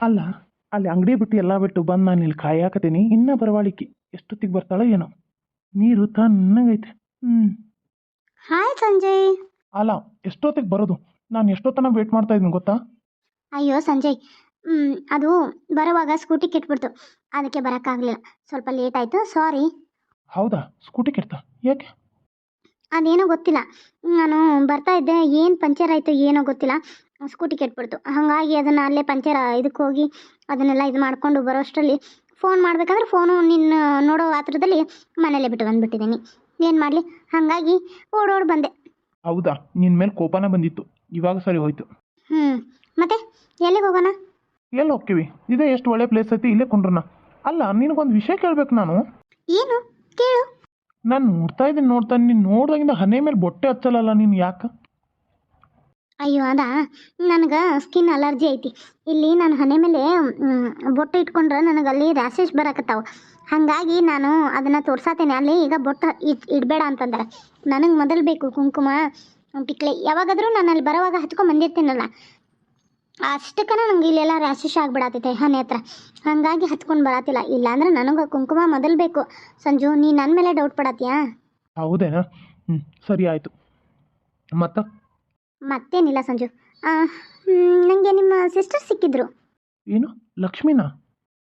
ಅಲ್ಲ ಅಲ್ಲಿ ಅಂಗಡಿ ಬಿಟ್ಟು ಎಲ್ಲ ಬಿಟ್ಟು ಬಂದು ನಾನು ಇಲ್ಲಿ ಕಾಯಾಕತ್ತೀನಿ ಇನ್ನೂ ಬರವಾಳಿಕೆ ಎಷ್ಟೊತ್ತಿಗೆ ಬರ್ತಾಳೋ ಏನೋ. ನೀರು ತನ್ನಂಗೈತೆ ಹ್ಞೂ ಹಾಯ್ ಸಂಜಯ್. ಅಲ್ಲ ಎಷ್ಟೊತ್ತಿಗೆ ಬರೋದು? ನಾನು ಎಷ್ಟೊತ್ತನ ವೇಟ್ ಮಾಡ್ತಾ ಇದ್ದೀನಿ ಗೊತ್ತಾ? ಅಯ್ಯೋ ಸಂಜಯ್ ಹ್ಮ್, ಅದು ಬರುವಾಗ ಸ್ಕೂಟಿ ಕೆಟ್ಬಿಡ್ತು. ಅದಕ್ಕೆ ಬರೋಕ್ಕಾಗಲಿಲ್ಲ. ಸ್ವಲ್ಪ ಲೇಟ್ ಆಯ್ತು ಸಾರಿ ಹೌದಾ ಸ್ಕೂಟಿ ಕೆಡ್ತಾ ಯಾಕೆ? ಅದೇನೋ ಗೊತ್ತಿಲ್ಲ. ನಾನು ಬರ್ತಾ ಇದ್ದೆ ಏನು ಪಂಚರ್ ಆಯ್ತು ಏನೋ ಗೊತ್ತಿಲ್ಲ. ಸ್ಕೂಟಿ ಕೆಟ್ಬಿಡ್ತು. ಹಾಗಾಗಿ ಅದನ್ನು ಅಲ್ಲೇ ಪಂಚರ್ ಇದಕ್ಕೆ ಹೋಗಿ ಅದನ್ನೆಲ್ಲ ಇದು ಮಾಡಿಕೊಂಡು ಬರೋಷ್ಟರಲ್ಲಿ ಫೋನ್ ಮಾಡಬೇಕಾದ್ರೆ ಫೋನು ನಿನ್ನ ನೋಡೋ ಆತ್ರದಲ್ಲಿ ಮನೇಲೆ ಬಿಟ್ಟು ಬಂದುಬಿಟ್ಟಿದ್ದೀನಿ. ಏನು ಮಾಡಲಿ? ಹಾಗಾಗಿ ಓಡೋಡಿ ಬಂದೆ. ಹೌದಾ? ನಿನ್ನ ಮೇಲೆ ಕೋಪನ ಬಂದಿತ್ತು. ಇವಾಗ ಸರಿ ಹೋಯ್ತು. ಹ್ಞೂ ಮತ್ತೆ? ಎಲ್ಲಿಗೆ ಹೋಗೋಣ? ಎಲ್ಲಿ ಹೋಗ್ತೀವಿ? ಇದೇ ಎಷ್ಟು ಒಳ್ಳೆ ಪ್ಲೇಸ್ ಐತಿ ಇಲ್ಲೇ ಕುಂಡ್ರಣ ಅಲ್ಲ ನಿನಗೊಂದು ವಿಷಯ ಕೇಳಬೇಕು ನಾನು. ಏನು? ಕೇಳು. ನಾನು ನೋಡ್ತಾ ಇದ್ದೀನಿ ನೋಡ್ತಾ ನೀನು ನೋಡ್ದಾಗಿಂದ ಹನೆ ಮೇಲೆ ಬೊಟ್ಟೆ ಹಚ್ಚಲ್ಲಲ್ಲ ನೀನು ಯಾಕೆ? ಅಯ್ಯೋ, ಅದ? ನನಗೆ ಸ್ಕಿನ್ ಅಲರ್ಜಿ ಐತಿ. ಇಲ್ಲಿ ನಾನು ಹಣೆ ಮೇಲೆ ಬೊಟ್ಟು ಇಟ್ಕೊಂಡ್ರೆ ನನಗೆ ಅಲ್ಲಿ ರ್ಯಾಷಸ್ ಬರಕತ್ತಾವ. ಹಾಗಾಗಿ ನಾನು ಅದನ್ನು ತೋರ್ಸಾತೇನೆ. ಅಲ್ಲಿ ಈಗ ಬೊಟ್ಟು ಇಟ್, ಇಡಬೇಡ ಅಂತಂದ್ರೆ. ನನಗೆ ಮೊದಲು ಬೇಕು ಕುಂಕುಮ, ಪಿಕ್ಲೆ. ಯಾವಾಗಾದರೂ ನಾನು ಅಲ್ಲಿ ಬರೋವಾಗ ಹಚ್ಕೊಂಡ್ ಬಂದಿರ್ತೀನಲ್ಲ. ಅಷ್ಟಕ್ಕನ ನಂಗೆ ಇಲ್ಲೆಲ್ಲ ರ್ಯಾಶಿಶ್ ಆಗ್ಬಿಡತ್ತೈತೆ ಹನೆ ಹತ್ರ. ಹಾಗಾಗಿ ಹಚ್ಕೊಂಡು ಬರತ್ತಿಲ್ಲ ಇಲ್ಲಾಂದ್ರೆ ನನಗೆ ಕುಂಕುಮ ಮೊದಲು ಬೇಕು. ಸಂಜು, ನೀ ನನ್ನ ಮೇಲೆ ಡೌಟ್ ಪಡತ್ತೀಯಾ ಹೌದೇನಾ? ಸರಿ ಆಯಿತು. ಮತ್ತು? ಮತ್ತೇನಿಲ್ಲ ಸಂಜು. ನನಗೆ ನಿಮ್ಮ ಸಿಸ್ಟರ್ ಸಿಕ್ಕಿದ್ರು. ಏನು? ಲಕ್ಷ್ಮಿನಾ?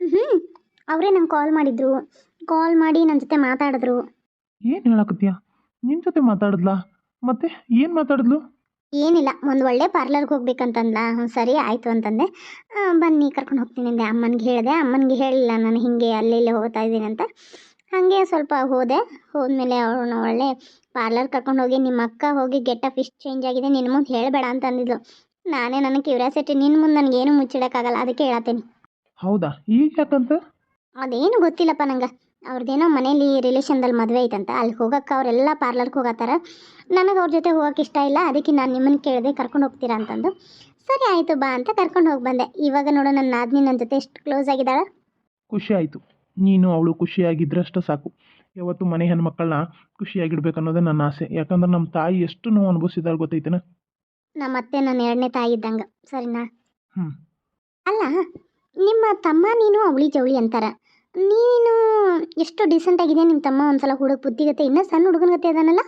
ಹ್ಞೂ ಅವರೇ ನಂಗೆ ಕಾಲ್ ಮಾಡಿದ್ರು. ಕಾಲ್ ಮಾಡಿ ನನ್ನ ಜೊತೆ ಮಾತಾಡಿದ್ರು. ಏನು ಹೇಳಕತ್ತೀಯ? ನಿಮ್ಮ ಜೊತೆ ಮಾತಾಡಿದ್ಲಾ? ಮತ್ತೆ ಏನು ಮಾತಾಡಿದ್ಲು? ಏನಿಲ್ಲ ಒಂದು ಒಳ್ಳೆ ಪಾರ್ಲರ್ಗೆ ಹೋಗ್ಬೇಕಂತಂದ್ಲ? ಹ್ಞೂ ಸರಿ ಆಯಿತು ಅಂತಂದೆ. ಬನ್ನಿ ಕರ್ಕೊಂಡು ಹೋಗ್ತೀನಿ ಅಂದೆ. ಅಮ್ಮನಿಗೆ ಹೇಳಿದೆ. ಅಮ್ಮನಿಗೆ ಹೇಳಿಲ್ಲ ನಾನು ಹಿಂಗೆ ಅಲ್ಲಿ ಇಲ್ಲಿ ಹೋಗ್ತಾ ಇದ್ದೀನಿ ಅಂತ. ಹಾಗೆ ಸ್ವಲ್ಪ ಹೋದೆ. ಹೋದ್ಮೇಲೆ ಅವನು ಒಳ್ಳೆ ಪಾರ್ಲರ್ ಕರ್ಕೊಂಡು ಹೋಗಿ ನಿಮ್ಮ ಅಕ್ಕ ಹೋಗಿ ಗೆಟ್ ಅಪ್ ಇಷ್ಟು ಚೇಂಜ್ ಆಗಿದೆ ನಿನ್ನ ಮುಂದೆ ಹೇಳಬೇಡ ಅಂತ ಅಂದಿದ್ಲು. ನಾನೇ ನನಗೆ ಕ್ಯೂರಿಯಾಸಿಟಿ ನಿನ್ನ ಮುಂದೆ ನನಗೇನು ಮುಚ್ಚಿಡೋಕ್ಕಾಗಲ್ಲ ಅದಕ್ಕೆ ಹೇಳತ್ತೀನಿ ಹೌದಾ? ಈಗ ಯಾಕಂತ? ಅದೇನು ಗೊತ್ತಿಲ್ಲಪ್ಪ ನಂಗೆ. ಅವ್ರದ್ದೇನೋ ಮನೇಲಿ ರಿಲೇಷನ್ದಲ್ಲಿ ಮದುವೆ ಐತಂತ. ಅಲ್ಲಿ ಹೋಗಕ್ಕೆ ಅವರೆಲ್ಲ ಪಾರ್ಲರ್ಗೆ ಹೋಗತ್ತಾರ. ನನಗೆ ಅವ್ರ ಜೊತೆ ಹೋಗಕ್ಕೆ ಇಷ್ಟ ಇಲ್ಲ ಅದಕ್ಕೆ ನಾನು ನಿಮ್ಮನ್ನು ಕೇಳಿದೆ ಕರ್ಕೊಂಡು ಹೋಗ್ತೀರಾ ಅಂತಂದು. ಸರಿ ಆಯಿತು ಬಾ ಅಂತ ಕರ್ಕೊಂಡು ಹೋಗಿ ಬಂದೆ. ಇವಾಗ ನೋಡು ನನ್ನ ನಾದಿನಿ ನನ್ನ ಜೊತೆ ಎಷ್ಟು ಕ್ಲೋಸ್ ಆಗಿದ್ದಾಳೆ. ಖುಷಿ ಆಯಿತು. ನೀನು ಅವಳು ಖುಷಿಯಾಗಿದ್ದರಷ್ಟು ಸಾಕು. ಯಾವತ್ತು ಮನೆ ಹೆಣ್ಮಕ್ಳನ್ನ ಖುಷಿಯಾಗಿಡ್ಬೇಕು ಅನ್ನೋದೇ ನನ್ನ ಆಸೆ. ಯಾಕಂದ್ರೆ ನಮ್ಮ ತಾಯಿ ಎಷ್ಟು ನೋವು ಅನುಭವಿಸಿದಾಳೆ ಗೊತ್ತೈತೇನ? ನಮ್ಮ ಅತ್ತೆ ನನ್ನ ಎರಡನೇ ತಾಯಿ ಇದ್ದಂಗೆ. ಸರಿನಾ? ಹ್ಞೂ ಅಲ್ಲ ನಿಮ್ಮ ತಮ್ಮ ನೀನು ಅವಳಿ ಜವಳಿ ಅಂತಾರ. ನೀನು ಎಷ್ಟು ಡಿಸೆಂಟ್ ಆಗಿದೆ ನಿಮ್ಮ ತಮ್ಮ ಒಂದ್ಸಲ ಹುಡುಗ ಬುದ್ಧಿಗತೆ ಇನ್ನೂ ಸಣ್ಣ ಹುಡುಗನ ಗತೆ ಇದಾನಲ್ಲ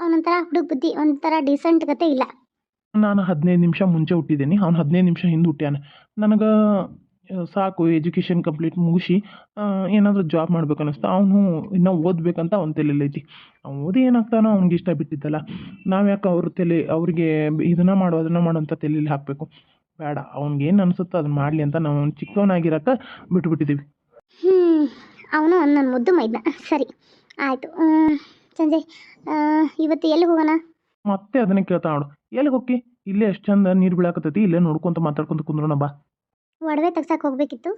ಅವನಂತರ ಹುಡುಗ ಬುದ್ಧಿ ಒಂಥರ ಡಿಸೆಂಟ್ ಗತೆ ಇಲ್ಲ. ನಾನು ಹದಿನೈದು ನಿಮಿಷ ಮುಂಚೆ ಹುಟ್ಟಿದ್ದೀನಿ. ಅವ್ನು ಹದಿನೈದು ನಿಮಿಷ ಹಿಂದೆ ಹುಟ್ಟ್ಯಾನ. ನನಗೆ ಸಾಕು ಎಜುಕೇಷನ್ ಕಂಪ್ಲೀಟ್ ಮುಗಿಸಿ ಏನಾದರೂ ಜಾಬ್ ಮಾಡ್ಬೇಕು ಅನ್ನಿಸ್ತು ಅವನು ಇನ್ನೂ ಓದಬೇಕಂತ ಅವ್ನ ಐತಿ. ಅವ್ನು ಓದಿ ಏನಾಗ್ತಾನೋ ಅವ್ನಿಗೆ ಇಷ್ಟ ಬಿಟ್ಟಿದ್ದಲ್ಲ. ನಾವು ಯಾಕೆ ಅವ್ರ ತಲೆ ಅವ್ರಿಗೆ ಇದನ್ನು ಮಾಡು ಅದನ್ನು ಮಾಡು ಅಂತ ತಲೆಯಲ್ಲಿ ಹಾಕಬೇಕು? ಬೇಡ ಅವ್ನಿಗೆ ಏನು ಅನಿಸುತ್ತೋ ಅದನ್ನ ಮಾಡಲಿ ಅಂತ ನಾವು ಅವ್ನು ಚಿಕ್ಕವನಾಗಿರಕ್ಕೆ ಬಿಟ್ಬಿಟ್ಟಿದ್ದೀವಿ ಹ್ಞೂ ಅವನು ನನ್ನ ಮುದ್ದು ಮೈದ ಸರಿ ಆಯಿತು. ಸಂಜಯ್ ಇವತ್ತು ಎಲ್ಲಿ ಹೋಗೋಣ? ಮತ್ತೆ ಅದನ್ನೇ ಕೇಳ್ತಾ ನೋಡು. ಎಲ್ಲಿಗೆ ಹೋಗಿ ಇಲ್ಲೇ ಎಷ್ಟು ಚಂದ ನೀರು ಬೀಳಾಕತ್ತೈತಿ ಇಲ್ಲೇ ನೋಡ್ಕೊಂತ ಮಾತಾಡ್ಕೊಂತ ಕುಂದ್ರೋಣ ಬಾ. ಒಡವೆ ತೆಗ್ಸಕ್ಕೆ ಹೋಗಬೇಕಿತ್ತು.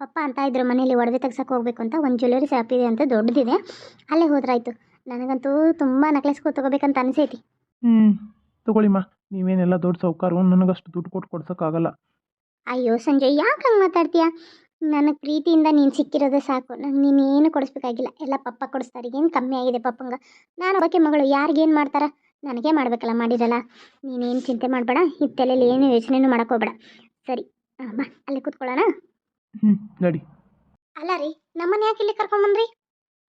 ಪಪ್ಪ ಅಂತ ಇದ್ರು ಮನೇಲಿ ಒಡವೆ ತೆಗ್ಸಕ್ಕೆ ಹೋಗಬೇಕು ಅಂತ ಒಂದು ಜ್ಯುವೆಲರಿ ಶಾಪ್ ಇದೆ ಅಂತ ದೊಡ್ಡದಿದೆ ಅಲ್ಲೇ ಹೋದ್ರಾಯ್ತು. ನನಗಂತೂ ತುಂಬ ನೆಕ್ಲೆಸ್ಗೂ ತಗೋಬೇಕಂತ ಅನಿಸೈತಿ. ಹ್ಞೂ ತಗೊಳ್ಳಿಮ್ಮ ನೀವೇನೆಲ್ಲ ದೊಡ್ಡ ಸಾವುಕಾರು ನನಗಷ್ಟು ದುಡ್ಡು ಕೊಟ್ಟು ಕೊಡ್ಸೋಕ್ಕಾಗಲ್ಲ. ಅಯ್ಯೋ ಸಂಜಯ್ ಯಾಕೆ ಹಂಗೆ ಮಾತಾಡ್ತೀಯಾ? ನನಗೆ ಪ್ರೀತಿಯಿಂದ ನೀನು ಸಿಕ್ಕಿರೋದೇ ಸಾಕು. ನಂಗೆ ನೀನೇನು ಏನು ಕೊಡಿಸ್ಬೇಕಾಗಿಲ್ಲ. ಎಲ್ಲ ಪಪ್ಪ ಕೊಡಿಸ್ತಾರೆ. ಏನು ಕಮ್ಮಿ ಆಗಿದೆ ಪಪ್ಪಂಗೆ? ನಾನು ಒಬ್ಬಾಕೆ ಮಗಳು. ಯಾರಿಗೇನು ಮಾಡ್ತಾರ? ನನಗೇ ಮಾಡಬೇಕಲ್ಲ ಮಾಡಿರಲ್ಲ. ನೀನೇನು ಚಿಂತೆ ಮಾಡಬೇಡ. ಈ ತಲೆಯಲ್ಲಿ ಏನು ಯೋಚನೆನೂ ಮಾಡೋಕ್ಕೋಗ್ಬೇಡ ಸರಿ ಬಾ ಅಲ್ಲೇ ಕೂತ್ಕೊಳ್ಳೋಣ? ಹ್ಞೂ ನೋಡಿ. ಅಲ್ಲ ರೀ ನಮ್ಮನ್ನ ಯಾಕೆ ಇಲ್ಲಿ ಕರ್ಕೊಂಬಂದ್ರಿ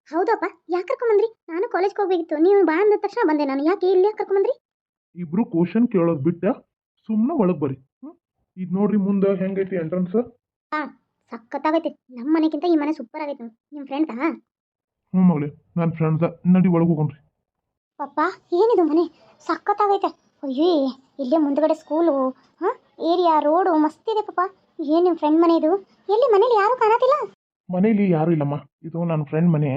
ಹೌದಪ್ಪ ಯಾಕೆ ಕರ್ಕೊಂಬಂದ್ರಿ ನಾನು ಕಾಲೇಜ್ಗೆ ಹೋಗ್ಬೇಕಿತ್ತು ನೀವು ಬಾ ಅಂದ ತಕ್ಷಣ ಬಂದೆ ನಾನು ಯಾಕೆ ಇಲ್ಲಿ ಯಾಕೆ ಕರ್ಕೊಂಬಂದ್ರಿ ಇಬ್ರು ಕ್ವಶನ್ ಕೇಳೋದು ಬಿಟ್ಟ ಸುಮ್ಮನೆ ಒಳಗೆ ಬರ್ರಿ ಇದು ನೋಡ್ರಿ ಮುಂದೆ ಹೆಂಗೈತಿ ಎಂಟ್ರನ್ಸ್ ಸಖತ್ತಾಗೈತೆ ನಮ್ಮ ಮನೆಗಿಂತ ಈ ಮನೆ ಸೂಪರ್ ಆಗೈತೆ ನೋಡಿ ನಿಮ್ಮ ಫ್ರೆಂಡ್ಸಾ ಹ್ಞೂ ಮಗಳೇ ನನ್ನ ಫ್ರೆಂಡ್ಸ ನಡಿ ಒಳಗೆ ಹೋಗೋಣ್ರಿ. ಪಪ್ಪ ಏನಿದು ಮನೆ? ಸಖತ್ತಾಗೈತೆ. ಅಯ್ಯೋ ಇಲ್ಲೇ ಮುಂದ್ಗಡೆ ಸ್ಕೂಲು ಹಾಂ ಏರಿಯಾ ರೋಡು ಮಸ್ತಿದೆ ಪಾಪ. ಏನು ನಿಮ್ಮ ಫ್ರೆಂಡ್ ಮನೆ ಇದು? ಎಲ್ಲಿ ಮನೇಲಿ ಯಾರು ಕಾಣತಿಲ್ಲ ಮನೇಲಿ ಯಾರೂ ಇಲ್ಲಮ್ಮ. ಇದು ನನ್ನ ಫ್ರೆಂಡ್ ಮನೆ.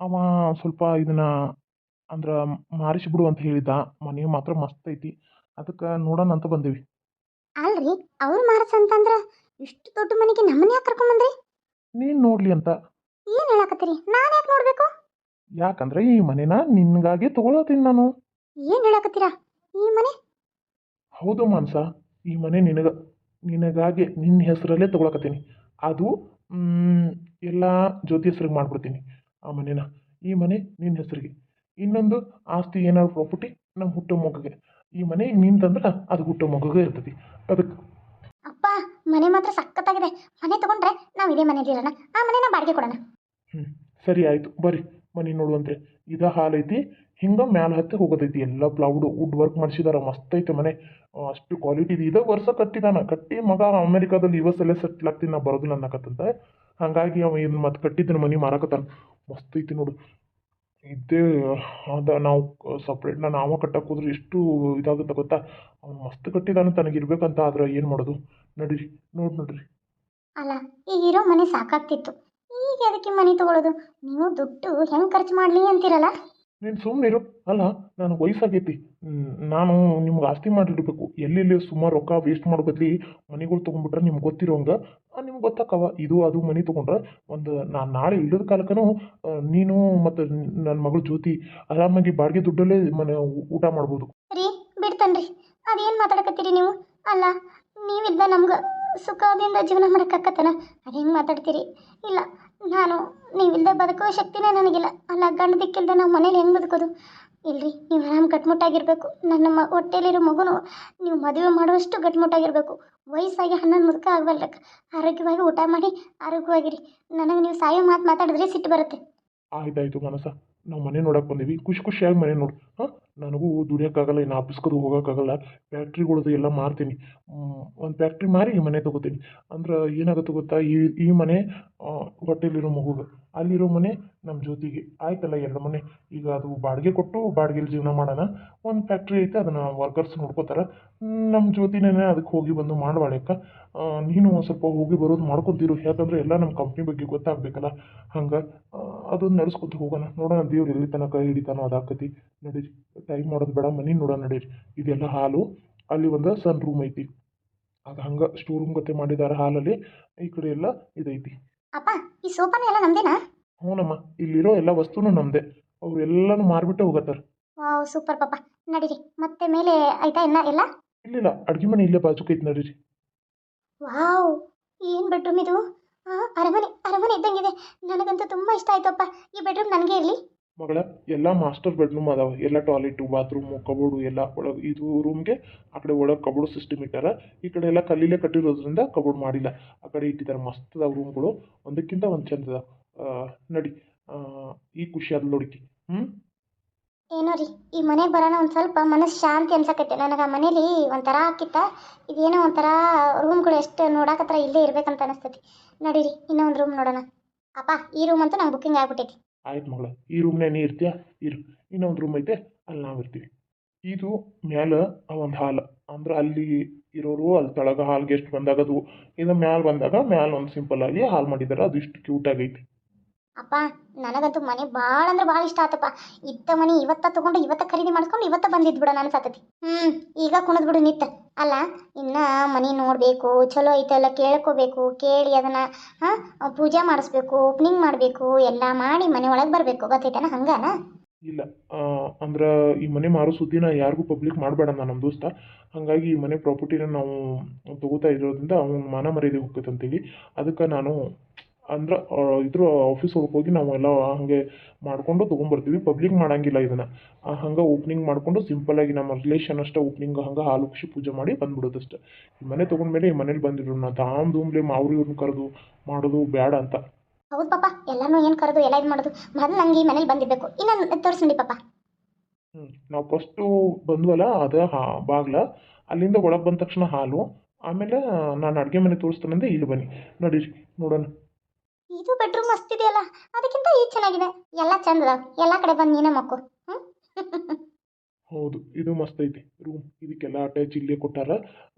ಅವ ಸ್ವಲ್ಪ ಇದನ್ನ ಅಂದ್ರೆ ಮಾರಿಸಿಬಿಡು ಅಂತ ಹೇಳಿದ್ದ. ಮನೆ ಮಾತ್ರ ಮಸ್ತ್ ಐತಿ. ಅದಕ್ಕೆ ನೋಡೋಣ ಅಂತ ಬಂದೀವಿ. ಅಲ್ರಿ ಅವ್ರು ಮಾರಸ ಅಂತಂದ್ರ ಇಷ್ಟು ದೊಡ್ಡ ಮನೆಗೆ ನಮ್ಮನ್ನ ಯಾಕೆ ಕರ್ಕೊಂಬಂದ್ರಿ ನೀನು ನೋಡ್ಲಿ ಅಂತ. ಏನು ಹೇಳಕತ್ತೀರಿ? ನಾನು ಯಾಕೆ ನೋಡಬೇಕು? ಯಾಕಂದ್ರೆ ಈ ಮನೆನ ನಿನ್ಗಾಗಿ ತಗೊಳತೀನಿ ನಾನು. ಏನು ಹೇಳಕತ್ತೀರಾ? ಈ ಮನೆ? ಹೌದು ಮಾನ್ಸ. ಈ ಮನೆ ನಿನಗ ನಿನಗಾಗಿ ನಿನ್ನ ಹೆಸರಲ್ಲೇ ತಗೊಳಕತ್ತೀನಿ. ಅದು ಎಲ್ಲ ಜ್ಯೋತಿ ಹೆಸ್ರಿಗೆ ಮಾಡಿಬಿಡ್ತೀನಿ ಆ ಮನೆನ. ಈ ಮನೆ ನಿನ್ನ ಹೆಸರಿಗೆ. ಇನ್ನೊಂದು ಆಸ್ತಿ ಏನಾದ್ರು ಪ್ರಾಪರ್ಟಿ ನಮ್ಮ ಹುಟ್ಟೋ ಮಗುಗೆ. ಈ ಮನೆ ನಿಂತಂದ್ರೆ ಅದು ಹುಟ್ಟೋ ಮಗುಗೆ ಇರ್ತೈತಿ. ಅದಕ್ಕೆ ಅಪ್ಪ ಮನೆ ಮಾತ್ರ ಸಖತ್ತಾಗಿದೆ. ಮನೆ ತಗೊಂಡ್ರೆ ನಾವು ಇದೇ ಮನೇಲಿ ಇರೋಣ. ಆ ಮನೆನ ಬಾಡಿಗೆ ಕೊಡೋಣ. ಹ್ಞೂ ಸರಿ ಆಯಿತು. ಬರ್ರಿ. ಮನೆ ನೋಡುವಂತೆ ಇದ ಹಾಲೈತಿ ಹಿಂಗೆ ಮ್ಯಾಲ ಹತ್ತಿ ಹೋಗೋದೈತಿ ಎಲ್ಲ ಪ್ಲೌಡು ವುಡ್ ವರ್ಕ್ ಮಾಡಿಸಿದಾರ. ಮಸ್ತ್ ಐತೆ ಮನೆ. ಅಷ್ಟು ಕ್ವಾಲಿಟಿ ಇದೆ. ವರ್ಷ ಕಟ್ಟಿದಾನ. ಕಟ್ಟಿ ಮಗ ಅಮೆರಿಕಾದಲ್ಲಿ ಯು ಎಸ್ ಎಲ್ಲೇ ಸೆಟ್ಲ್ ಆಗ್ತೀನಿ ನಾ ಬರೋದಿಲ್ಲ ಅನ್ನಕತ್ತಂತ. ಹಾಗಾಗಿ ಅವ ಏನು ಮತ್ತೆ ಕಟ್ಟಿದ್ದನ ಮನೆ ಮಾರಾಕತ್ತಾನ. ಮಸ್ತ್ ಐತಿ ನೋಡು. ಇದೇ ಅದ ನಾವು ಸಪ್ರೇಟ್ನ ನಾವ ಕಟ್ಟಕ್ಕೆ ಹೋದ್ರೆ ಎಷ್ಟು ಇದಾಗುತ್ತೆ ಗೊತ್ತಾ? ಅವ್ನು ಮಸ್ತ್ ಕಟ್ಟಿದಾನೆ ತನಗೆ ಇರ್ಬೇಕಂತ. ಆದ್ರೆ ಏನು ಮಾಡೋದು? ನಡೀರಿ. ನೋಡಿ ನೋಡ್ರಿ. ಅಲ್ಲ ಈಗಿರೋ ಮನೆ ಸಾಕಾಗ್ತಿತ್ತು. ಈಗ ಅದಕ್ಕೆ ಮನೆ ತಗೊಳ್ಳೋದು ನೀವು ದುಡ್ಡು ಹೆಂಗೆ ಖರ್ಚು ಮಾಡಲಿ ಅಂತೀರಲ್ಲ? ನೀನು ಸುಮ್ಮನಿರು ಅಲ್ಲ ನನಗೆ ವಯಸ್ಸಾಗೈತಿ. ನಾನು ನಿಮ್ಗೆ ಆಸ್ತಿ ಮಾಡಿರ್ಬೇಕು. ಎಲ್ಲೆಲ್ಲಿ ಸುಮಾರು ರೊಕ್ಕ ವೇಸ್ಟ್ ಮಾಡೋ ಮನೆಗಳು ತೊಗೊಂಡ್ಬಿಟ್ರೆ ನಿಮ್ಗೆ ಗೊತ್ತಿರೋಂಗ ನಿಮ್ಗೆ ಗೊತ್ತಾಕವ. ಇದು, ಅದು ಮನೆ ತೊಗೊಂಡ್ರೆ ಒಂದು ನಾನು ನಾಳೆ ಇಳಿದ ಕಾಲಕ್ಕೂ ನೀನು ಮತ್ತು ನನ್ನ ಮಗಳ ಜ್ಯೋತಿ ಆರಾಮಾಗಿ ಬಾಡಿಗೆ ದುಡ್ಡಲ್ಲೇ ಮನೆ ಊಟ ಮಾಡ್ಬೋದು. ರೀ, ಬಿಡ್ತನ್ರಿ. ಅದೇನು ಮಾತಾಡಕತ್ತೀರಿ ನೀವು? ಅಲ್ಲ ನೀವಿದ್ದ ನಮ್ಗೆ ಸುಖದಿಂದ ಜೀವನ ಮಾಡೋಕ್ಕಾಗತ್ತನ ಅದು ಮಾತಾಡ್ತೀರಿ? ಇಲ್ಲ ನಾನು ನೀವಿಲ್ಲದೆ ಬದುಕೋ ಶಕ್ತಿನೇ ನನಗಿಲ್ಲ. ಅಲ್ಲ, ಗಂಡ ದಿಕ್ಕಿಲ್ಲದೆ ನಾವು ಮನೇಲಿ ಹೆಂಗೆ ಬದುಕೋದು? ಇಲ್ರಿ, ನೀವು ಆರಾಮ್ ಗಟ್ಮುಟ್ಟಾಗಿರ್ಬೇಕು. ನನ್ನ ಮ ಹೊಟ್ಟೆಲಿರೋ ಮಗುನು ನೀವು ಮದುವೆ ಮಾಡುವಷ್ಟು ಗಟ್ಮುಟ್ಟಾಗಿರ್ಬೇಕು. ವಯಸ್ಸಾಗಿ ಹನ್ನೊಂದು ಮುದುಕ ಆಗಬಲ್ರಕ್ಕ ಆರೋಗ್ಯವಾಗಿ ಊಟ ಮಾಡಿ, ಆರೋಗ್ಯವಾಗಿರಿ. ನನಗೆ ನೀವು ಸಾಯೋ ಮಾತು ಮಾತಾಡಿದ್ರೆ ಸಿಟ್ಟು ಬರುತ್ತೆ. ಆಯ್ತಾಯ್ತು ಮನಸ ನಾವು ಮನೆ ನೋಡಕ್ಕೆ ಬಂದೀವಿ. ಖುಷಿ ಖುಷಿಯಾಗಿ ಮನೆ ನೋಡು. ನನಗೂ ದುಡಿಯೋಕ್ಕಾಗಲ್ಲ, ಇನ್ನು ಆಫೀಸ್ಗದು ಹೋಗೋಕ್ಕಾಗಲ್ಲ ಫ್ಯಾಕ್ಟ್ರಿಗಳದು ಎಲ್ಲ ಮಾರ್ತೀನಿ. ಒಂದು ಫ್ಯಾಕ್ಟ್ರಿ ಮಾರಿ ಈ ಮನೆ ತಗೋತೀನಿ. ಅಂದ್ರೆ ಏನಾಗುತ್ತೆ ಗೊತ್ತಾ? ಈ ಈ ಮನೆ ಹೊಟ್ಟೆಲಿರೋ ಮಗುಗೆ. ಅಲ್ಲಿರೋ ಮನೆ ನಮ್ಮ ಜೊತೆಗೆ ಆಯ್ತಲ್ಲ ಎರಡು ಮನೆ. ಈಗ ಅದು ಬಾಡಿಗೆ ಕೊಟ್ಟು ಬಾಡಿಗೆಲಿ ಜೀವನ ಮಾಡೋಣ. ಒಂದು ಫ್ಯಾಕ್ಟ್ರಿ ಐತೆ, ಅದನ್ನು ವರ್ಕರ್ಸ್ ನೋಡ್ಕೋತಾರೆ. ನಮ್ಮ ಜೊತೆನೇ ಅದಕ್ಕೆ ಹೋಗಿ ಬಂದು ಮಾಡಬಾಳಕ್ಕ ನೀನು ಒಂದು ಸ್ವಲ್ಪ ಹೋಗಿ ಬರೋದು ಮಾಡ್ಕೊತೀರು. ಯಾಕಂದರೆ ಎಲ್ಲ ನಮ್ಮ ಕಂಪ್ನಿ ಬಗ್ಗೆ ಗೊತ್ತಾಗಬೇಕಲ್ಲ. ಹಂಗೆ ಅದನ್ನ ನಡೆಸ್ಕೊತ ಹೋಗೋಣ. ನೋಡೋಣ ದೇವ್ರು ಎಲ್ಲಿ ತನಕ ಹಿಡಿತಾನೋ ಅದಾಕತಿ. ನಡೀರಿ ಟೈಮ್ ಮಾಡೋದು ಬೇಡ ಮನೆ ನೋಡೋಣ ನಡೀರಿ. ಇದೆಲ್ಲ ಹಾಲು ಅಲ್ಲಿ ಒಂದು ಸನ್ ರೂಮ್ ಐತಿ. ಅದು ಹಂಗೆ ಸ್ಟೋರ್ ರೂಮ್ ಗತೆ ಮಾಡಿದ್ದಾರೆ ಹಾಲಲ್ಲಿ ಈ ಕಡೆ ಎಲ್ಲ ಇದೈತಿ. ಅಪ್ಪ ಈ ಸೋಫಾನೇ ಎಲ್ಲ ನಮ್ದೇನಾ? ಹ್ಞೂನಮ್ಮ ಇಲ್ಲಿರೋ ಎಲ್ಲ ವಸ್ತುನು ನಮ್ದೆ. ಅವ್ರು ಎಲ್ಲನೂ ಮಾರ್ಬಿಟ್ಟೆ ಹೋಗತ್ತಾರೆ. ವಾವ್ ಸೂಪರ್ ಪಾಪ. ನಡೀರಿ ಮತ್ತೆ ಮೇಲೆ ಆಯ್ತಾ ಇನ್ನ ಎಲ್ಲ? ಇಲ್ಲಿಲ್ಲ ಅಡ್ಗೆ ಮನೆ ಇಲ್ಲೇ ಬಾಜುಕೈತಿ ನಡೀರಿ. ವಾವ್ ಏನು ಬೆಡ್ರೂಮ್ ಇದು? ಆ, ಅರಮನೆ ಅರಮನೆ ಇದ್ದಂಗಿದೆ. ನನಗಂತೂ ತುಂಬ ಇಷ್ಟ ಆಯ್ತಪ್ಪ. ಈ ಬೆಡ್ರೂಮ್ ನನಗೆ ಇರಲಿ? ಮಗಳ, ಎಲ್ಲ ಮಾಸ್ಟರ್ ಬೆಡ್ರೂಮ್ ಅದಾವ. ಎಲ್ಲ ಟಾಯ್ಲೆಟು ಬಾತ್ರೂಮು ಕಬೋರ್ಡು ಎಲ್ಲ ಒಳಗೆ ಇದು ರೂಮ್ಗೆ ಆ ಕಡೆ ಒಳಗೆ ಕಬೋರ್ಡ್ ಸಿಸ್ಟಮ್ ಇಟ್ಟಾರ. ಈ ಕಡೆ ಎಲ್ಲ ಕಲ್ಲಿಲೇ ಕಟ್ಟಿರೋದ್ರಿಂದ ಕಬೋರ್ಡ್ ಮಾಡಿಲ್ಲ. ಆ ಕಡೆ ಇಟ್ಟಿದ್ದಾರೆ ಮಸ್ತ್ ಅದಾವ ರೂಮ್ಗಳು ಒಂದಕ್ಕಿಂತ ಒಂದು ಚಂದ ಅದಾವ. ನಡಿ. ಈ ಖುಷಿ ಆದ್ ನೋಡಿಕೆ. ಹ್ಞೂ ಏನೋ ರೀ, ಈ ಮನೆಗೆ ಬರೋಣ ಒಂದು ಸ್ವಲ್ಪ ಮನಸ್ಸು ಶಾಂತಿ ಅನ್ಸಕತ್ತೆ ನನಗೆ ಆ ಮನೇಲಿ ಒಂಥರ ಹಾಕಿತ್ತ ಇದೇನೋ ಒಂಥರ ರೂಮ್ಗಳು ಎಷ್ಟು ನೋಡಕತ್ರ ಇಲ್ಲೇ ಇರ್ಬೇಕಂತ ಅನಿಸ್ತೈತಿ. ನಡೀರಿ ಒಂದು ರೂಮ್ ನೋಡೋಣ. ಅಪ್ಪ, ಈ ರೂಮ್ ಅಂತೂ ನಂಗೆ ಬುಕ್ಕಿಂಗ್ ಆಗ್ಬಿಟ್ಟೈತಿ. ಆಯ್ತು ಮಗಳ, ಈ ರೂಮ್ನೇ ನೀ ಇರ್ತೀಯ? ಇರು, ಇನ್ನೊಂದು ರೂಮ್ ಐತೆ ಅಲ್ಲಿ ನಾವು ಇರ್ತೀವಿ. ಇದು ಮ್ಯಾಲೆ ಒಂದು ಹಾಲ್, ಅಂದ್ರೆ ಅಲ್ಲಿ ಇರೋರು ಅಲ್ಲಿ ತಳಗ ಹಾಲ್ ಗೆಸ್ಟ್ ಬಂದಾಗ ಅದು ಇದು ಮ್ಯಾಲೆ ಬಂದಾಗ ಮ್ಯಾಲೆ ಒಂದು ಸಿಂಪಲ್ ಆಗಿ ಹಾಲ್ ಮಾಡಿದ್ದಾರೆ ಅದು ಇಷ್ಟು ಕ್ಯೂಟ್ ಆಗೈತಿ. ಅಪ್ಪ, ನನಗಂತೂ ಮನೆ ಭಾಳ ಅಂದ್ರೆ ಭಾಳ ಇಷ್ಟ ಆತಪ್ಪ. ಇದ್ದ ಮನೆ ಇವತ್ತ ತಗೊಂಡು ಇವತ್ತ ಖರೀದಿ ಮಾಡ್ಕೊಂಡು ಇವತ್ತ ಬಂದಿದ್ದು ಬಿಡ ನಾನು ಸತತಿ. ಹ್ಞೂ ಈಗ ಕುಣದ್ ಬಿಡು ನಿತ್ತ. ಅಲ್ಲ, ಇನ್ನ ಮನೆ ನೋಡಬೇಕು, ಚಲೋ ಐತಲ್ಲ ಕೇಳ್ಕೋಬೇಕು, ಕೇಳಿ ಅದನ್ನ, ಹಾಂ, ಪೂಜೆ ಮಾಡಿಸ್ಬೇಕು ಓಪನಿಂಗ್ ಮಾಡಬೇಕು, ಎಲ್ಲ ಮಾಡಿ ಮನೆ ಒಳಗೆ ಬರಬೇಕು. ಗೊತ್ತೈತನ? ಹಂಗಾನ ಇಲ್ಲ ಅಂದ್ರೆ ಈ ಮನೆ ಮಾರೋ ಸುದ್ದಿನ ಯಾರಿಗೂ ಪಬ್ಲಿಕ್ ಮಾಡಬೇಡ ನಮ್ಮ ದೋಸ್ತ. ಹಾಗಾಗಿ ಈ ಮನೆ ಪ್ರಾಪರ್ಟಿನ ನಾವು ತಗೋತಾ ಇರೋದ್ರಿಂದ ಅವ್ನ ಮಾನ ಮರ್ಯಾದೆ ಹೋಗ್ತೈತೆ ಅಂತೇಳಿ. ಅದಕ್ಕೆ ನಾನು ಅಂದ್ರೆ ಇದ್ರ ಆಫೀಸ್ ಒಳಗೆ ಹೋಗಿ ನಾವು ಎಲ್ಲ ಹಾಗೆ ಮಾಡಿಕೊಂಡು ತೊಗೊಂಬರ್ತೀವಿ. ಪಬ್ಲಿಕ್ ಮಾಡಂಗಿಲ್ಲ ಇದನ್ನು. ಹಂಗೆ ಓಪ್ನಿಂಗ್ ಮಾಡಿಕೊಂಡು ಸಿಂಪಲ್ಲಾಗಿ ನಮ್ಮ ರಿಲೇಷನ್ ಅಷ್ಟೇ ಓಪನಿಂಗ್ ಹಂಗೆ ಹಾಲು ಖುಷಿ ಪೂಜೆ ಮಾಡಿ ಬಂದ್ಬಿಡೋದು ಅಷ್ಟೇ ಈ ಮನೆ ತೊಗೊಂಡ್ಮೇಲೆ ಈ ಮನೇಲಿ ಬಂದಿದ್ರು ನಾ ತಾಮ್ ಧೂಮ್ಲೆ ಮಾವ್ರಿ ಇವ್ರನ್ನ ಕರೆದು ಮಾಡೋದು ಬೇಡ ಅಂತ. ಹೌದು ಪಾಪ ಎಲ್ಲಾನು ಏನು ಕರೆದು ಎಲ್ಲ ಇದು ಮಾಡೋದು. ಮೊದಲು ನಂಗೆ ಈ ಮನೇಲಿ ಬಂದಿರಬೇಕು. ಇನ್ನೊಂದು ತೋರಿಸ್ಬಿಡಿ ಪಾಪ. ಹ್ಞೂ ನಾವು ಫಸ್ಟು ಬಂದ್ವಲ್ಲ ಅದು ಹಾ ಬಾಗ್ಲ. ಅಲ್ಲಿಂದ ಒಳಗೆ ಬಂದ ತಕ್ಷಣ ಹಾಲು. ಆಮೇಲೆ ನಾನು ಅಡುಗೆ ಮನೆ ತೋರಿಸ್ತಾನಂದೆ ಇಲ್ಲಿ ಬನ್ನಿ. ನಡೀರಿ ನೋಡೋಣ. ಇದು ಬೆಡ್ರೂಮ್ ಮಸ್ತಿದೆಯಲ್ಲ ಅದಕ್ಕಿಂತ ಈ ಚೆನ್ನಾಗಿದೆ. ಎಲ್ಲ ಚಂದ ಎಲ್ಲ ಕಡೆ ಬಂದು ನೀನೇ ಮಕ್ಕು. ಹ್ಞೂ ಹೌದು ಇದು ಮಸ್ತ್ ಐತಿ. ರೂಮ್ ಇದಕ್ಕೆಲ್ಲ ಅಟ್ಯಾಚ್ ಇಲ್ಲೇ ಕೊಟ್ಟಾರ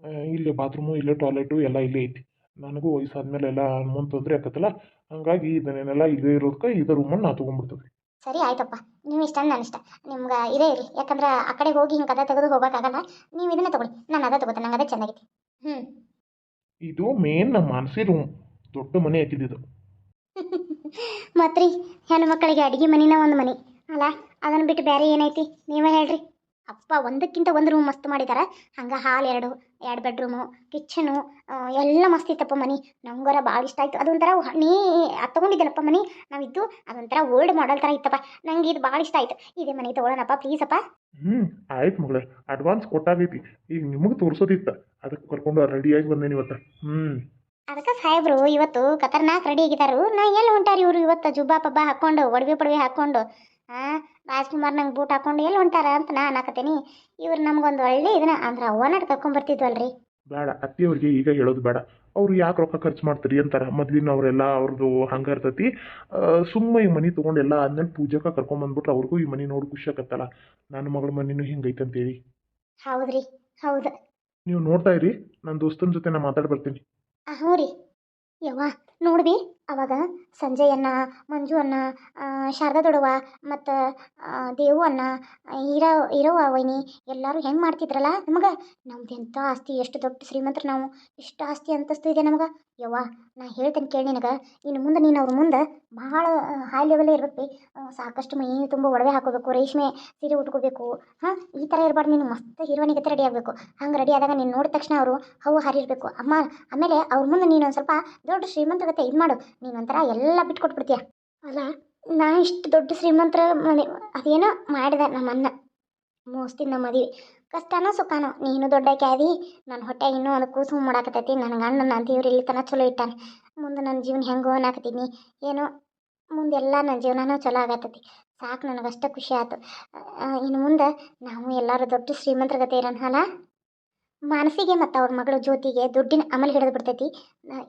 ಇಲ್ಲಿ ಇಲ್ಲೇ ಬಾತ್ರೂಮು ಇಲ್ಲೇ ಟಾಯ್ಲೆಟು ಎಲ್ಲ ಇಲ್ಲೇ ಐತಿ. ನನಗೂ ವಯಸ್ಸಾದ್ಮೇಲೆ ಎಲ್ಲ ಮುಂದೆ ತೊಂದರೆ ಆಕತ್ತಲ್ಲ ಹಂಗಾಗಿ ಇದನ್ನೆಲ್ಲ ಇದೇ ಇರೋದಕ್ಕೆ ಇದು ರೂಮನ್ನು ನಾ ತೊಗೊಂಡ್ಬಿಡ್ತೀವಿ ಸರಿ ಆಯ್ತಪ್ಪ. ನೀವು ಇಷ್ಟ ನಾನು ಇಷ್ಟ. ನಿಮ್ಗೆ ಇದೇ ಇರಲಿ. ಯಾಕಂದ್ರೆ ಆ ಕಡೆ ಹೋಗಿ ಹಿಂಗೆ ಕದ ತೆಗೆದು ಹೋಗೋಕ್ಕಾಗಲ್ಲ ನೀವು ಇದನ್ನ ತಗೊಳ್ಳಿ. ನಾನು ಅದೇ ತಗೋತೀನಿ. ನಂಗೆ ಅದೇ ಚೆನ್ನಾಗೈತಿ. ಹ್ಞೂ ಇದು ಮೇನ್ ನಮ್ಮ ಮಾನಸಿ ರೂಮ್ ದೊಡ್ಡ ಮನೆ ಐತಿದ್ದು ಮತ್ರಿ ಹೆಣ್ಣು ಮಕ್ಕಳಿಗೆ ಅಡಿಗೆ ಮನಿನ ಒಂದು ಮನೆ. ಅಲ್ಲ ಅದನ್ನು ಬಿಟ್ಟು ಬೇರೆ ಏನೈತಿ? ನೀವೇ ಹೇಳ್ರಿ. ಅಪ್ಪ, ಒಂದಕ್ಕಿಂತ ಒಂದು ರೂಮ್ ಮಸ್ತ್ ಮಾಡಿದಾರ. ಹಂಗೆ ಹಾಲು ಎರಡು ಎರಡು ಬೆಡ್ರೂಮು ಕಿಚನು ಎಲ್ಲ ಮಸ್ತ್ ಇತ್ತಪ್ಪ ಮನೆ. ನಂಗರ ಭಾಳ ಇಷ್ಟ ಆಯ್ತು. ಅದೊಂಥರ ನೀ ಅದು ತೊಗೊಂಡಿದ್ದೆನಪ್ಪ ಮನೆ? ನಾವಿದ್ದು ಅದೊಂಥರ ಓಲ್ಡ್ ಮಾಡೆಲ್ ಥರ ಇತ್ತಪ್ಪ. ನಂಗೆ ಇದು ಭಾಳ ಇಷ್ಟ ಆಯ್ತು. ಇದೇ ಮನೆ ತೊಗೊಳ್ಳೋಣಪ್ಪ ಅಪ್ಪ. ಹ್ಞೂ ಆಯ್ತು ಮಗಳೇ. ಅಡ್ವಾನ್ಸ್ ಕೊಟ್ಟಾಗೈತಿ. ಈಗ ನಿಮಗೆ ತೋರಿಸೋದಿತ್ತ. ಅದಕ್ಕೆ ಕರ್ಕೊಂಡು ರೆಡಿಯಾಗಿ ಬಂದೇನಿ ಇವತ್ತು? ಹ್ಞೂ ಅದಕ್ಕೆ ಸಾಹೇಬ್ರು ಇವತ್ತು ಖತರ್ನಾಕ್ ರೆಡಿ ಆಗಿದ್ದಾರು ನಾ ಎಲ್ಲಿ ಹೊಂಟಾರಿ ಇವರು ಇವತ್ತು? ಜುಬ್ಬಾ ಪಬ್ಬ ಹಾಕ್ಕೊಂಡು ಒಡವೆ ಪಡವೆ ಹಾಕ್ಕೊಂಡು ರಾಜ್ಕುಮಾರ್ ನಂಗೆ ಬೂಟ್ ಹಾಕ್ಕೊಂಡು ಎಲ್ಲಿ ಹೊಂಟಾರ ಅಂತ ನಾ ಅನ್ನಕತ್ತೀನಿ. ಇವ್ರು ನಮ್ಗೊಂದು ಒಳ್ಳೆ ಇದನ್ನ ಅಂದ್ರೆ ಅವ್ವನಾಟ ಕರ್ಕೊಂಡ್ಬರ್ತಿದ್ವಲ್ರಿ ಬೇಡ ಅತ್ತಿಯವ್ರಿಗೆ ಈಗ ಹೇಳೋದು ಬೇಡ. ಅವ್ರು ಯಾಕೆ ರೊಕ್ಕ ಖರ್ಚು ಮಾಡ್ತೀರಿ ಅಂತಾರೆ? ಮೊದ್ಲಿನ ಅವರೆಲ್ಲ ಅವ್ರದ್ದು ಹಂಗೆ ಇರ್ತೈತಿ ಸುಮ್ಮ ಈ ಮನೆ ತೊಗೊಂಡೆಲ್ಲ ಆದ್ಮೇಲೆ ಕರ್ಕೊಂಡ್ ಕರ್ಕೊಂಬಂದ್ಬಿಟ್ರೆ ಅವ್ರಿಗೂ ಈ ಮನೆ ನೋಡಿ ಖುಷಿ ಆಗತ್ತಲ್ಲ. ನನ್ನ ಮಗಳ ಮನೆನೂ ಹಿಂಗೈತೆ ಅಂತೇಳಿ. ಹೌದ್ರಿ ಹೌದು. ನೀವು ನೋಡ್ತಾ ಇರಿ ನನ್ನ ದೋಸ್ತನ ಜೊತೆ ನಾ ಮಾತಾಡಿ ಬರ್ತೀನಿ. ಹ್ಞೂ ರೀ. ಯವ್ವ. ನೋಡ್ವಿ. ಅವಾಗ ಸಂಜಯನ್ನ ಮಂಜು ಅನ್ನ ಶಾರದಾ ದೊಡವ ಮತ್ತು ದೇವು ಅನ್ನ ಹೀರೋ ವೈನಿ ಎಲ್ಲರೂ ಹೆಂಗೆ ಮಾಡ್ತಿದ್ರಲ್ಲ? ನಮಗೆ ನಮ್ದು ಎಂಥ ಆಸ್ತಿ, ಎಷ್ಟು ದೊಡ್ಡ ಶ್ರೀಮಂತರು ನಾವು ಇಷ್ಟು ಆಸ್ತಿ ಅಂತಸ್ತು ಇದೆ ನಮಗೆ. ಯವ್ವ, ನಾ ಹೇಳ್ತೇನೆ ಕೇಳಿ ನಿನಗೆ, ಇನ್ನು ಮುಂದೆ ನೀನು ಅವ್ರ ಮುಂದೆ ಭಾಳ ಹೈ ಲೆವೆಲ್ ಇರಬೇಕು ಸಾಕಷ್ಟು ಮೈ ತುಂಬ ಒಡವೆ ಹಾಕೋಬೇಕು, ರೇಷ್ಮೆ ಸೀರೆ ಉಟ್ಕೋಬೇಕು, ಹಾಂ, ಈ ಥರ ಇರಬಾರ್ದು ನೀನು ಮಸ್ತ್ ಹೀರೋನಿಗತ್ತೆ ರೆಡಿ ಆಗಬೇಕು. ಹಂಗೆ ರೆಡಿ ಆದಾಗ ನೀನು ನೋಡಿದ ತಕ್ಷಣ ಅವರು ಹವು ಹರಿರ್ಬೇಕು. ಅಮ್ಮ, ಆಮೇಲೆ ಅವ್ರ ಮುಂದೆ ನೀನು ಒಂದು ಸ್ವಲ್ಪ ದೊಡ್ಡ ಶ್ರೀಮಂತರ ಗತೆ ಇದು ಮಾಡು. ನೀನು ಒಂಥರ ಎಲ್ಲ ಬಿಟ್ಕೊಟ್ಬಿಡ್ತೀಯ. ಅಲ್ಲ, ನಾ ಇಷ್ಟು ದೊಡ್ಡ ಶ್ರೀಮಂತರ ಮನೆ, ಅದೇನೋ ಮಾಡಿದ ನಮ್ಮನ್ನ. ನಮ್ಮ ಮದುವೆ. ಕಷ್ಟನೋ ಸುಖನೋ, ನೀನು ದೊಡ್ಡ ಕ್ಯಾದಿ ನನ್ನ ಹೊಟ್ಟೆ ಇನ್ನೂ ಒಂದು ಕೂಸು ಮಾಡಾಕತ್ತೈತಿ. ನನ್ನ ಗಂಡನ ದೇವ್ರು ಇಲ್ಲಿ ತನಕ ಚಲೋ ಇಟ್ಟಾನೆ. ಮುಂದೆ ನನ್ನ ಜೀವನ ಹೆಂಗೋ ಅನ್ನಾಕತ್ತೀನಿ. ಏನೋ ಮುಂದೆಲ್ಲ ನನ್ನ ಜೀವನನೂ ಚಲೋ ಆಗತ್ತೈತಿ. ಸಾಕು ನನಗಷ್ಟೇ ಖುಷಿ ಆಯ್ತು ಇನ್ನು ಮುಂದೆ ನಾವು ಎಲ್ಲರೂ ದೊಡ್ಡ ಶ್ರೀಮಂತರ ಗತೆ ಇರೋಣ ಮಾನಸಿಗೆ ಮತ್ತು ಅವ್ರ ಮಗಳು ಜ್ಯೋತಿಗೆ ದುಡ್ಡಿನ ಅಮಲ್ ಹಿಡಿದು ಬಿಡ್ತೈತಿ.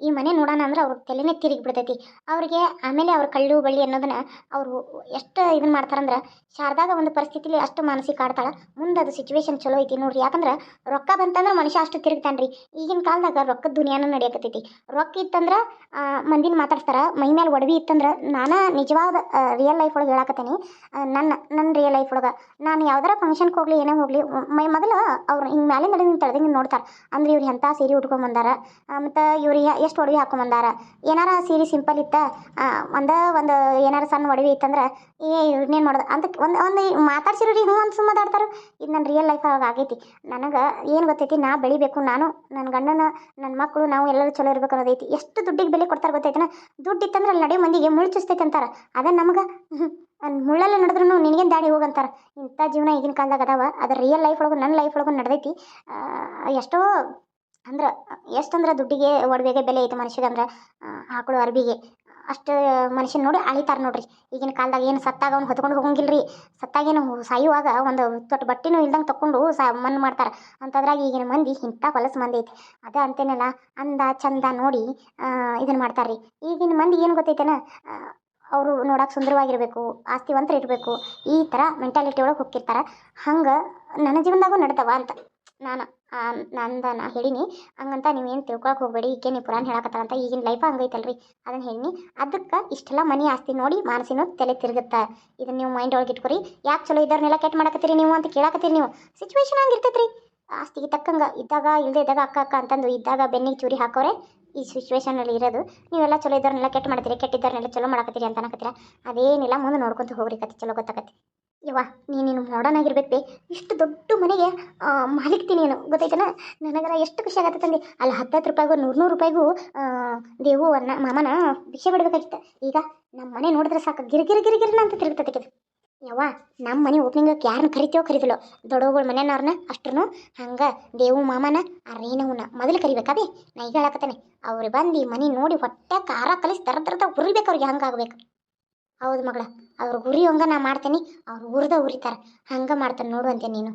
ಈ ಮನೆ ನೋಡೋಣ ಅಂದ್ರೆ ಅವ್ರ ತಲೆನೇ ತಿರುಗಿ ಬಿಡ್ತೈತಿ. ಅವ್ರಿಗೆ ಆಮೇಲೆ ಅವ್ರ ಕಳ್ಳು ಬಳ್ಳಿ ಅನ್ನೋದನ್ನ ಅವರು ಎಷ್ಟು ಇದನ್ನ ಮಾಡ್ತಾರಂದ್ರೆ ಶಾರದಾಗ ಒಂದು ಪರಿಸ್ಥಿತಿಲಿ ಅಷ್ಟು ಮಾನಸಿಕ ಆಡ್ತಾಳೆ. ಮುಂದೆ ಅದು ಸಿಚುವೇಶನ್ ಚಲೋ ಐತಿ ನೋಡ್ರಿ. ಯಾಕಂದ್ರೆ ರೊಕ್ಕ ಬಂತಂದ್ರೆ ಮನುಷ್ಯ ಅಷ್ಟು ತಿರುಗ್ತಾನೆ ರೀ ಈಗಿನ ಕಾಲದಾಗ ರೊಕ್ಕದ ದುನಿಯಾನ ನಡೆಯಕತ್ತೈತಿ. ರೊಕ್ಕ ಇತ್ತಂದ್ರೆ ಮಂದಿನ ಮಾತಾಡ್ತಾರ ಮೈ ಮೇಲೆ ಒಡವಿ ಇತ್ತಂದ್ರೆ ನಾನು ನಿಜವಾದ ರಿಯಲ್ ಲೈಫ್ ಒಳಗೆ ಹೇಳಕತ್ತೀನಿ. ನನ್ನ ನನ್ನ ರಿಯಲ್ ಲೈಫ್ ಒಳಗೆ. ನಾನು ಯಾವ್ದಾರ ಫಂಕ್ಷನ್ಗೆ ಹೋಗಲಿ, ಏನೇ ಹೋಗಲಿ, ಮೈ ಮೊದಲು ಅವ್ರು ಹಿಂಗೆ ಮ್ಯಾಲಿಂದ ನಡೆದು ತಡೆದಂಗೆ ನೋಡ್ತಾರೆ. ಅಂದ್ರೆ ಇವ್ರು ಎಂಥ ಸೀರೆ ಉಟ್ಕೊಂಬಂದಾರ ಮತ್ತು ಇವ್ರು ಎಷ್ಟು ಒಡವೆ ಹಾಕೊಂಬಂದಾರ ಏನಾರ ಸೀರೆ ಸಿಂಪಲ್ ಇತ್ತ ಒಂದು, ಒಂದ ಏನಾರ ಸಣ್ಣ ಒಡವೆ ಇತ್ತಂದ್ರೆ, ಏ ಇವ್ರನ್ನೇನು ಮಾಡೋದು? ಅಂತ ಒಂದು ಒಂದು ಮಾತಾಡ್ಸಿರೋರಿ ಹ್ಞೂ ಅಂತ ಸುಮ್ಮ ಮಾತಾಡ್ತಾರೆ. ಇದು ನನ್ನ ರಿಯಲ್ ಲೈಫ್ ಒಳಗೆ ಆಗೈತಿ. ನನಗೆ ಏನು ಗೊತ್ತೈತಿ, ನಾ ಬೆಳಿಬೇಕು, ನಾನು ನನ್ನ ಗಂಡನ ನನ್ನ ಮಕ್ಕಳು ನಾವು ಎಲ್ಲರೂ ಚಲೋ ಇರ್ಬೇಕು ಅನ್ನೋದೈತಿ. ಎಷ್ಟು ದುಡ್ಡಿಗೆ ಬೆಲೆ ಕೊಡ್ತಾರೆ ಗೊತ್ತೈತನ? ದುಡ್ಡು ಇತ್ತಂದ್ರೆ ಅಲ್ಲಿ ನಡೆಯೋ ಮಂದಿಗೆ ಮುಳ್ಳು ಚುಸ್ತೈತೆ ಅಂತಾರೆ ಅದೇ ನಮಗೆ. ಮುಳ್ಳಲ್ಲಿ ನಡೆದ್ರು ನಿನಗೇನು ದಾಡಿ ಹೋಗಂತಾರೆ? ಇಂಥ ಜೀವನ ಈಗಿನ ಕಾಲದಾಗ ಅದಾವ. ಅದು ರಿಯಲ್ ಲೈಫ್ ಒಳಗೂ ನನ್ನ ಲೈಫ್ ಒಳಗೂ ನಡೆದೈತಿ. ಎಷ್ಟೋ ಅಂದ್ರೆ, ಎಷ್ಟಂದ್ರೆ ದುಡ್ಡಿಗೆ ಒಡವೆಗೆ ಬೆಲೆ ಐತೆ ಮನುಷ್ಯಗೆ ಅಂದ್ರೆ ಹಾಕೊಳ್ಳೋ ಅರ್ಬಿಗೆ. ಅಷ್ಟು ಮನುಷ್ಯನ ನೋಡಿ ಅಳಿತಾರೆ ನೋಡ್ರಿ. ಈಗಿನ ಕಾಲದಾಗ ಏನು ಸತ್ತಾಗ ಅವ್ನು ಹೊತ್ಕೊಂಡು ಹೋಗಂಗಿಲ್ರಿ. ಸತ್ತಾಗೇನು ಸಾಯುವಾಗ ಒಂದು ತೊಟ್ಟು ಬಟ್ಟೆನೂ ಇಲ್ದಂಗೆ ತಕ್ಕೊಂಡು ಸಾ ಮಣ್ಣು ಮಾಡ್ತಾರೆ. ಅಂತದ್ರಾಗ ಈಗಿನ ಮಂದಿ ಇಂಥ ಹೊಲಸು ಮಂದಿ ಐತಿ. ಅದ ಅಂತೇನಲ್ಲ ಅಂದ ಚಂದ ನೋಡಿ ಇದನ್ನು ಮಾಡ್ತಾರೆ ರೀ ಈಗಿನ ಮಂದಿ ಏನು ಗೊತ್ತೈತೇನ? ಅವರು ನೋಡಕ್ಕೆ ಸುಂದರವಾಗಿರಬೇಕು, ಆಸ್ತಿವಂತರು ಇರಬೇಕು, ಈ ಥರ ಮೆಂಟಾಲಿಟಿ ಒಳಗೆ ಹೋಗಿರ್ತಾರೆ ಹಂಗೆ ನನ್ನ ಜೀವನದಾಗು ನಡ್ದವ ಅಂತ ನಾನು ನಂದ ನಾ ಹೇಳೀನಿ. ಹಂಗಂತ ನೀವೇನು ತಿಳ್ಕೊಳಕ್ಕೆ ಹೋಗಬೇಡಿ ಈಕೆ ನೀವು ಪುರಾಣ ಹೇಳಕತ್ತಾರಂತ ಈಗಿನ ಲೈಫ್ ಹಂಗೈತಲ್ರಿ. ಅದನ್ನು ಹೇಳಿನಿ. ಅದಕ್ಕೆ ಇಷ್ಟೆಲ್ಲ ಮನೆ ಆಸ್ತಿ ನೋಡಿ ಮಾನಸಿನೂ ತಲೆ ತಿರುಗುತ್ತೆ. ಇದನ್ನು ನೀವು ಮೈಂಡ್ ಒಳಗೆ ಇಟ್ಕೊರಿ. ಯಾಕೆ ಚಲೋ ಇದ್ದವ್ರನ್ನೆಲ್ಲ ಕೆಟ್ಟ ಮಾಡಕತ್ತೀರಿ ನೀವು ಅಂತ ಕೇಳಕತ್ತೀರಿ ನೀವು. ಸಿಚುವೇಶನ್ ಹಂಗೆ ಇರ್ತೈತ್ರಿ ಆಸ್ತಿಗೆ ತಕ್ಕಂಗೆ ಇದ್ದಾಗ ಇಲ್ಲದೆ ಇದ್ದಾಗ ಅಕ್ಕ ಅಕ್ಕ ಅಂತಂದು ಇದ್ದಾಗ ಬೆನ್ನಿಗೆ ಚೂರಿ ಹಾಕೋರೆ ಈ ಸಿಚುವೇಶನಲ್ಲಿ ಇರೋದು. ನೀವೆಲ್ಲ ಚಲೋ ಇದ್ದವ್ರನ್ನೆಲ್ಲ ಕೆಟ್ಟ ಮಾಡ್ತೀರಿ ಕೆಟ್ಟಿದ್ದವ್ರನ್ನೆಲ್ಲ ಚಲೋ ಮಾಡಕತ್ತೀರಿ ಅಂತ ಅನ್ನಕತ್ತೀರ ಅದೇನಿಲ್ಲ, ಮುಂದೆ ನೋಡ್ಕೊಂತ ಹೋಗ್ರಿ ಕತೆ ಚಲೋ ಗೊತ್ತಾಗತ್ತೆ ಯವ್ವ, ನೀನು ಮಾಡರ್ನ್ ಆಗಿರ್ಬೇಕು ಬೇ. ಇಷ್ಟು ದೊಡ್ಡ ಮನೆಗೆ ಮಾಲಿಕ್ತಿ ನೀನು, ಗೊತ್ತಾಯ್ತಾನ? ನನಗರ ಎಷ್ಟು ಖುಷಿ ಆಗತ್ತೆ ತಂದೆ. ಅಲ್ಲಿ ಹತ್ತತ್ತು ರೂಪಾಯಿಗೂ ನೂರು ನೂರು ರೂಪಾಯಿಗೂ ದೇವು ಅನ್ನ, ಮಾಮನ ಭಿಕ್ಷೆ ಬಿಡಬೇಕಾಗಿತ್ತು ಈಗ ನಮ್ಮ ಮನೆ ನೋಡಿದ್ರೆ ಸಾಕು. ಗಿರಿಗಿರಿ ಗಿರಿ ಗಿರಿ ಗಿರಿನ ಅಂತ ತಿರುಗ್ತೈತೆ ಯವ್ವ ನಮ್ಮ ಮನೆ ಓಪನಿಂಗಕ್ಕೆ ಯಾರನ್ನ ಕರಿತೀವೋ ಕರಿದಿಲ್ಲೋ. ದೊಡ್ಡವುಗಳ ಮನೆಯವ್ರನ್ನ ಅಷ್ಟ್ರು ಹಂಗೆ ದೇವು ಮಾಮನ ಆ ರೇಣವನ್ನ ಮೊದಲು ಕರಿಬೇಕಾಬೇ ನಾ ಈಗ ಹೇಳಕತ್ತಾನೆ, ಅವ್ರು ಬಂದು ಮನೆ ನೋಡಿ ಹೊಟ್ಟೆ ಖಾರ ಕಲಿಸಿ ದರ ದರದ ಉರಿಬೇಕು ಅವ್ರಿಗೆ ಹಂಗಾಗ್ಬೇಕು ಹೌದು ಮಗಳ, ಅವ್ರ ಹುರಿ ಹಂಗೆ ನಾ ಮಾಡ್ತೇನೆ, ಅವ್ರು ಹುರಿದ ಉರಿತಾರೆ, ಹಂಗೆ ಮಾಡ್ತಾನೆ ನೋಡು ಅಂತೆ ನೀನು.